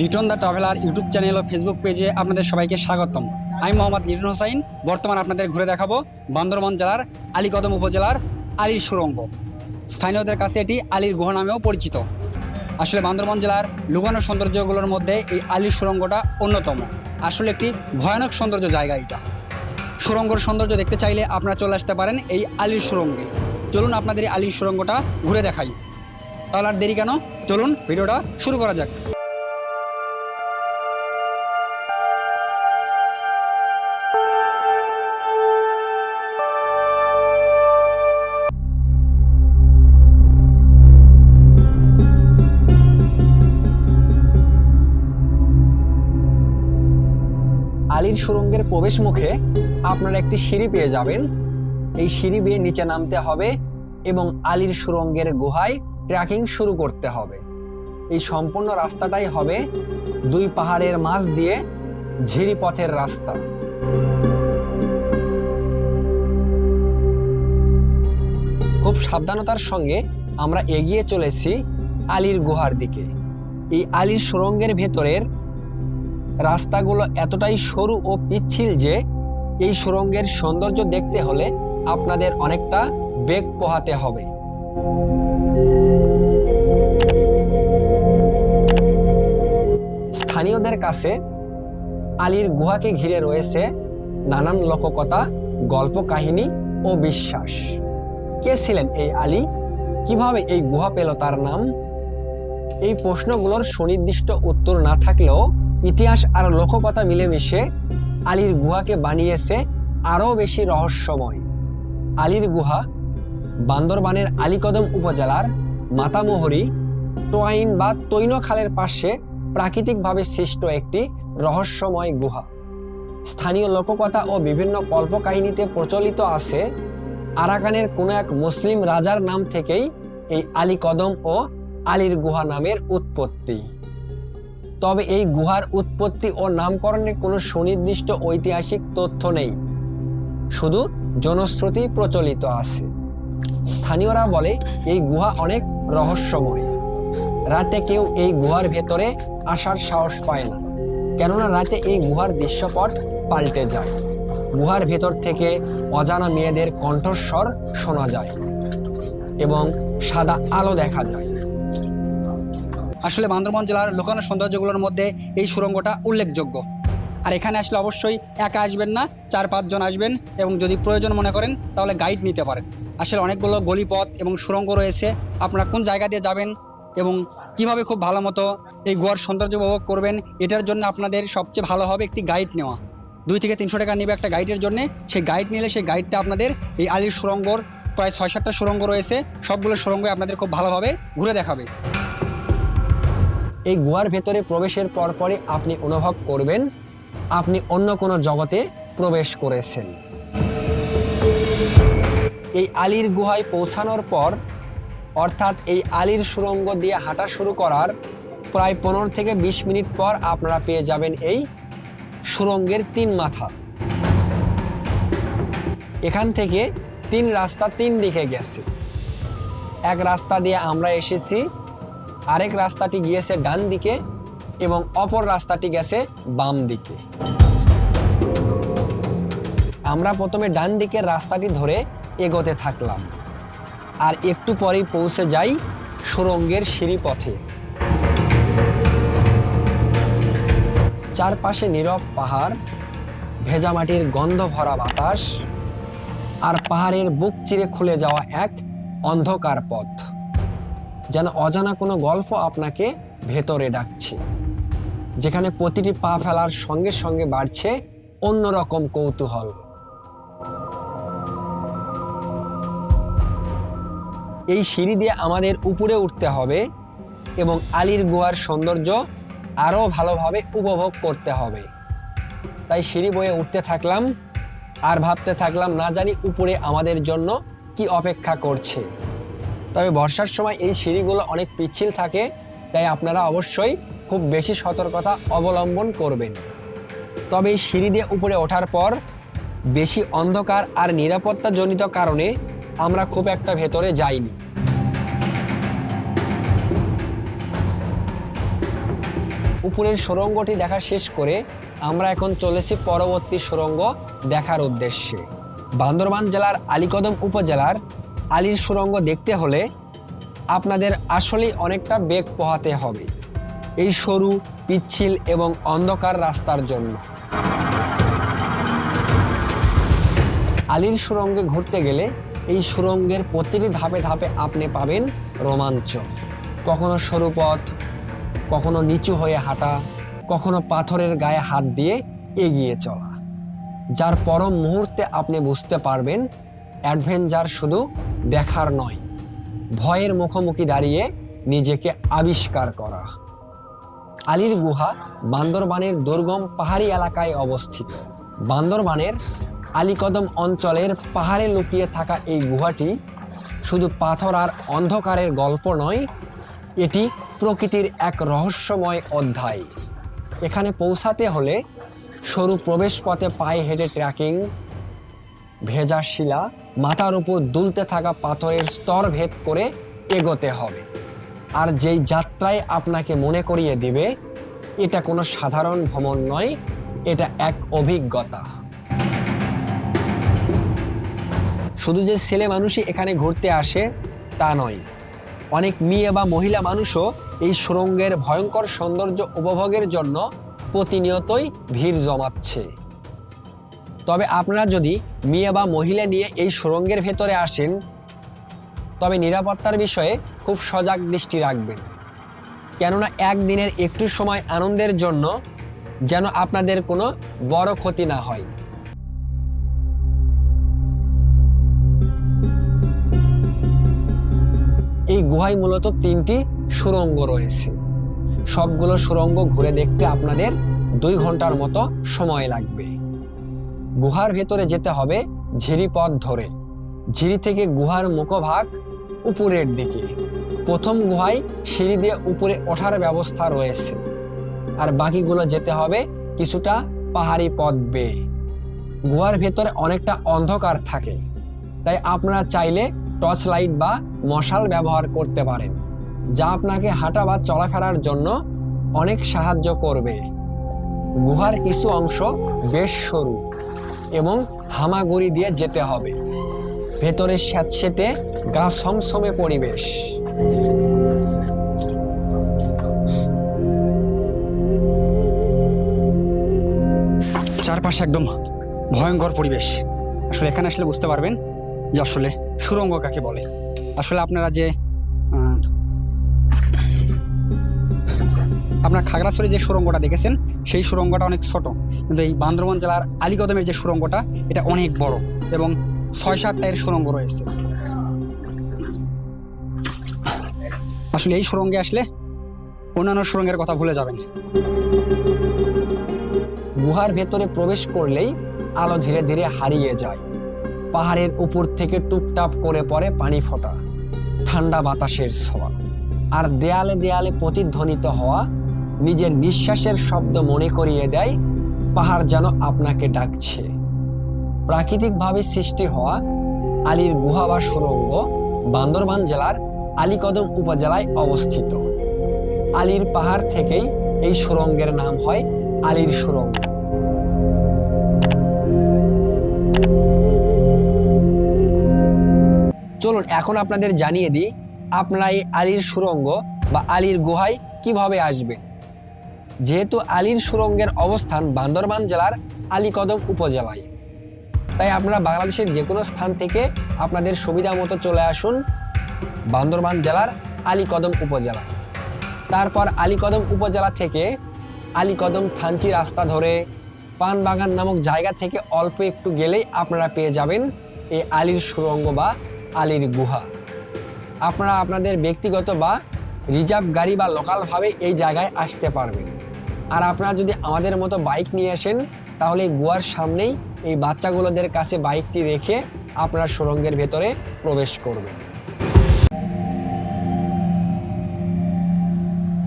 Liton the traveller YouTube channel O Facebook পেজে আপনাদের সবাইকে স্বাগতম। আমি মোহাম্মদ লিটন হোসাইন, বর্তমান আপনাদের ঘুরে দেখাবো বান্দরবান জেলার আলীকদম উপজেলার আলীর সুরঙ্গ স্থানীয়দের কাছে এটি আলীর গুহা নামেও পরিচিত। আসলে বান্দরবান জেলার লুকানো সৌন্দর্যগুলোর মধ্যে এই আলীর সুরঙ্গটা অন্যতম। আসলে একটি ভয়ানক সৌন্দর্য জায়গা এটা। সুরঙ্গর সৌন্দর্য দেখতে চাইলে আপনারা চলে আসতে পারেন এই আলীর সুরঙ্গে চলুন আপনাদের এই আলীর সুরঙ্গটা ঘুরে দেখাই। তাহলে আর দেরি কেন? চলুন ভিডিওটা শুরু করা যাক। সুরঙ্গের প্রবেশ মুখে আপনারা একটি সিঁড়ি পেয়ে যাবেন। এই সিঁড়ি বেয়ে নিচে নামতে হবে এবং আলীর সুরঙ্গের গুহায় ট্রেকিং শুরু করতে হবে। এই সম্পূর্ণ রাস্তাটাই হবে দুই পাহাড়ের মাঝ দিয়ে ঝিরি পথের রাস্তা। খুব সাবধানতার সঙ্গে আমরা এগিয়ে চলেছি আলীর গুহার দিকে। এই আলীর সুরঙ্গের ভেতরের রাস্তাগুলো এতটাই সরু ও পিচ্ছিল যে এই সুরঙ্গের সৌন্দর্য দেখতে হলে আপনাদের অনেকটা বেগ পোহাতে হবে। স্থানীয়দের কাছে আলীর গুহাকে ঘিরে রয়েছে নানান লোককথা গল্প কাহিনী ও বিশ্বাস। কে ছিলেন এই আলী? কীভাবে এই গুহা পেল তার নাম? এই প্রশ্নগুলোর সুনির্দিষ্ট উত্তর না থাকলেও ইতিহাস আর লোককথা মিলেমিশে আলীর গুহাকে বানিয়েছে আরও বেশি রহস্যময়। আলীর গুহা বান্দরবানের আলীকদম উপজেলার মাতামোহরি টোয়াইন বা তৈন খালের পাশে প্রাকৃতিকভাবে সৃষ্ট একটি রহস্যময় গুহা। স্থানীয় লোককথা ও বিভিন্ন কল্পকাহিনীতে প্রচলিত আছে আরাকানের কোনো এক মুসলিম রাজার নাম থেকেই এই আলীকদম ও আলীর গুহা নামের উৎপত্তি। তবে এই গুহার উৎপত্তি ও নামকরণের কোনো সুনির্দিষ্ট ঐতিহাসিক তথ্য নেই। শুধু জনশ্রুতি প্রচলিত আছে। স্থানীয়রা বলে, এই গুহা অনেক রহস্যময়। রাতে কেউ এই গুহার ভেতরে আসার সাহস পায় না, কেননা রাতে এই গুহার দৃশ্যপট পাল্টে যায়। গুহার ভেতর থেকে অজানা মেয়েদের কণ্ঠস্বর শোনা যায় এবং সাদা আলো দেখা যায়। আসলে বান্দরবান জেলার লোকানো সৌন্দর্যগুলোর মধ্যে এই সুরঙ্গটা উল্লেখযোগ্য। আর এখানে আসলে অবশ্যই একা আসবেন না, চার পাঁচজন আসবেন এবং যদি প্রয়োজন মনে করেন তাহলে গাইড নিতে পারেন। আসলে অনেকগুলো গলিপথ এবং সুরঙ্গ রয়েছে, আপনারা কোন জায়গা দিয়ে যাবেন এবং কীভাবে খুব ভালো মতো এই গোয়ার সৌন্দর্য উপভোগ করবেন, এটার জন্য আপনাদের সবচেয়ে ভালো হবে একটি গাইড নেওয়া। দুই থেকে তিনশো টাকা নেবে একটা গাইডের জন্য। সেই গাইড নিলে সেই গাইডটা আপনাদের এই আলির সুরঙ্গর প্রায় ছয় সাতটা সুরঙ্গ রয়েছে, সবগুলো সুরঙ্গ আপনাদের খুব ভালোভাবে ঘুরে দেখাবে। এই গুহার ভেতরে প্রবেশের পরপরই আপনি অনুভব করবেন, আপনি অন্য কোনো জগতে প্রবেশ করেছেন। এই আলীর গুহায় পৌঁছানোর পর, অর্থাৎ এই আলীর সুরঙ্গ দিয়ে হাঁটা শুরু করার প্রায় পনেরো থেকে বিশ মিনিট পর আপনারা পেয়ে যাবেন এই সুরঙ্গের তিন মাথা। এখান থেকে তিন রাস্তা তিন দিকে গেছে। এক রাস্তা দিয়ে আমরা এসেছি আরেক রাস্তাটি গিয়েছে ডান দিকে এবং অপর রাস্তাটি গেছে বাম দিকে। আমরা প্রথমে ডান দিকের রাস্তাটি ধরে এগোতে থাকলাম আর একটু পরেই পৌঁছে যাই সুরঙ্গের সিঁড়ি পথে চারপাশে নীরব পাহাড়, ভেজা মাটির গন্ধ ভরা বাতাস আর পাহাড়ের বুক চিরে খুলে যাওয়া এক অন্ধকার পথ। যেন অজানা কোনো গল্প আপনাকে ভেতরে ডাকছে। যেখানে প্রতিটি পা ফেলার সঙ্গে সঙ্গে বাড়ছে অন্যরকম কৌতূহল। এই সিঁড়ি দিয়ে আমাদের উপরে উঠতে হবে এবং আলীর গুহার সৌন্দর্য আরও ভালোভাবে উপভোগ করতে হবে। তাই সিঁড়ি বয়ে উঠতে থাকলাম আর ভাবতে থাকলাম না জানি উপরে আমাদের জন্য কি অপেক্ষা করছে। তবে বর্ষার সময় এই সিঁড়িগুলো অনেক পিচ্ছিল থাকে, তাই আপনারা অবশ্যই খুব বেশি সতর্কতা অবলম্বন করবেন। তবে এই সিঁড়ি দিয়ে উপরে ওঠার পর বেশি অন্ধকার আর নিরাপত্তাজনিত কারণে আমরা খুব একটা ভেতরে যাইনি। উপরের সুরঙ্গটি দেখা শেষ করে আমরা এখন চলেছি পরবর্তী সুরঙ্গ দেখার উদ্দেশ্যে। বান্দরবান জেলার আলীকদম উপজেলার আলীর সুরঙ্গ দেখতে হলে আপনাদের আসলেই অনেকটা বেগ পোহাতে হবে। এই সরু, পিচ্ছিল এবং অন্ধকার রাস্তার জন্য। আলীর সুরঙ্গে ঘুরতে গেলে এই সুরঙ্গের প্রতিটি ধাপে ধাপে আপনি পাবেন রোমাঞ্চ। কখনো সরু পথ, কখনো নিচু হয়ে হাঁটা, কখনো পাথরের গায়ে হাত দিয়ে এগিয়ে চলা। যার পরম মুহূর্তে আপনি বুঝতে পারবেন, অ্যাডভেঞ্চার শুধু দেখার নয়। ভয়ের মুখোমুখি দাঁড়িয়ে নিজেকে আবিষ্কার করা। আলীর গুহা বান্দরবানের দুর্গম পাহাড়ি এলাকায় অবস্থিত। বান্দরবানের আলীকদম অঞ্চলের পাহাড়ে লুকিয়ে থাকা এই গুহাটি শুধু পাথর আর অন্ধকারের গল্প নয়, এটি প্রকৃতির এক রহস্যময় অধ্যায়। এখানে পৌঁছাতে হলে সরু প্রবেশপথে পায়ে হেঁটে ট্রেকিং ভেজা শিলা মাথার উপর দুলতে থাকা পাথরের স্তর ভেদ করে এগোতে হবে। আর যেই যাত্রায় আপনাকে মনে করিয়ে দিবে, এটা কোনো সাধারণ ভ্রমণ নয়, এটা এক অভিজ্ঞতা। শুধু যে ছেলে মানুষই এখানে ঘুরতে আসে, তা নয়। অনেক মেয়ে বা মহিলা মানুষও এই সুরঙ্গের ভয়ঙ্কর সৌন্দর্য উপভোগের জন্য প্রতিনিয়তই ভিড় জমাচ্ছে। তবে আপনারা যদি মেয়ে বা মহিলা নিয়ে এই সুরঙ্গের ভেতরে আসেন, তবে নিরাপত্তার বিষয়ে খুব সজাগ দৃষ্টি রাখবেন। কেননা একদিনের একটু সময় আনন্দের জন্য যেন আপনাদের কোনো বড় ক্ষতি না হয়। এই গুহায় মূলত তিনটি সুরঙ্গ রয়েছে। সবগুলো সুরঙ্গ ঘুরে দেখতে আপনাদের দুই ঘণ্টার মতো সময় লাগবে। গুহার ভেতরে যেতে হবে ঝিরি পথ ধরে। ঝিরি থেকে গুহার মুখভাগ উপরের দিকে। প্রথম গুহায় সিঁড়ি দিয়ে উপরে ওঠার ব্যবস্থা রয়েছে। আর বাকিগুলো যেতে হবে কিছুটা পাহাড়ি পথ বেয়ে। গুহার ভেতরে অনেকটা অন্ধকার থাকে। তাই আপনারা চাইলে টর্চ লাইট বা মশাল ব্যবহার করতে পারেন, যা আপনাকে হাঁটা বা চলাফেরার জন্য অনেক সাহায্য করবে। গুহার কিছু অংশ বেশ সরু। এবং হামাগুড়ি দিয়ে যেতে হবে। ভেতরে স্যাঁতসেতে গা সমসমে পরিবেশ। চারপাশে একদম ভয়ঙ্কর পরিবেশ। আসলে এখানে আসলে বুঝতে পারবেন যে আসলে সুরঙ্গ কাকে বলে। আসলে আপনারা যে আপনার খাগড়াছড়ি যে সুরঙ্গটা দেখেছেন, সেই সুরঙ্গটা অনেক ছোট। কিন্তু এই বান্দরবান জেলার আলীকদমের যে সুরঙ্গটা, এটা অনেক বড় এবং ছয় সাতটা এর সুরঙ্গ রয়েছে। আসলে এই সুরঙ্গে আসলে অন্যান্য সুরঙ্গের কথা ভুলে যাবেন। গুহার ভেতরে প্রবেশ করলেই আলো ধীরে ধীরে হারিয়ে যায়। পাহাড়ের উপর থেকে টুপটাপ করে পড়ে পানি ফোটা, ঠান্ডা বাতাসের ছোঁয়া। আর দেয়ালে দেয়ালে প্রতিধ্বনিত হওয়া নিজের নিঃশ্বাসের শব্দ মনে করিয়ে দেয়, পাহাড় যেন আপনাকে ডাকছে। প্রাকৃতিকভাবে সৃষ্টি হওয়া আলীর গুহা বা সুরঙ্গ বান্দরবান জেলার আলীকদম উপজেলায় অবস্থিত। আলীর পাহাড় থেকেই এই সুরঙ্গের নাম হয় আলীর সুরঙ্গ। চলুন, এখন আপনাদের জানিয়ে দিই, আপনারা এই আলীর সুরঙ্গ বা আলীর গুহায় কীভাবে আসবেন? যেহেতু আলীর সুরঙ্গের অবস্থান বান্দরবান জেলার আলীকদম উপজেলায়। তাই আপনারা বাংলাদেশের যে কোনো স্থান থেকে আপনাদের সুবিধা মতো চলে আসুন বান্দরবান জেলার আলীকদম উপজেলায়। তারপর আলীকদম উপজেলা থেকে আলীকদম থানচি রাস্তা ধরে পানবাগান নামক জায়গা থেকে অল্প একটু গেলেই আপনারা পেয়ে যাবেন এই আলীর সুরঙ্গ বা আলীর গুহা। আপনারা আপনাদের ব্যক্তিগত বা রিজার্ভ গাড়ি বা লোকালভাবে এই জায়গায় আসতে পারবেন। আর আপনারা যদি আমাদের মতো বাইক নিয়ে আসেন, তাহলে গুহার সামনেই এই বাচ্চাগুলোদের কাছে বাইকটি রেখে আপনারা সুরঙ্গের ভেতরে প্রবেশ করবেন।